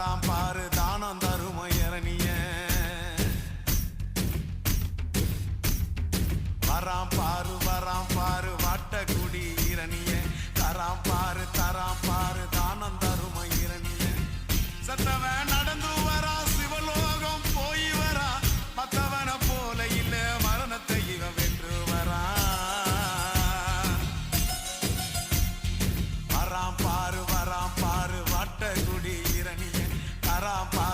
வர்றான் பாரு தானம் தரும இரணிய வரான் பாரு வரான் பாரு வாட்டக்குடி இரணிய தரான் பாரு தரான் பாரு தானம் தரும இரணிய சத்தவன் Sarapa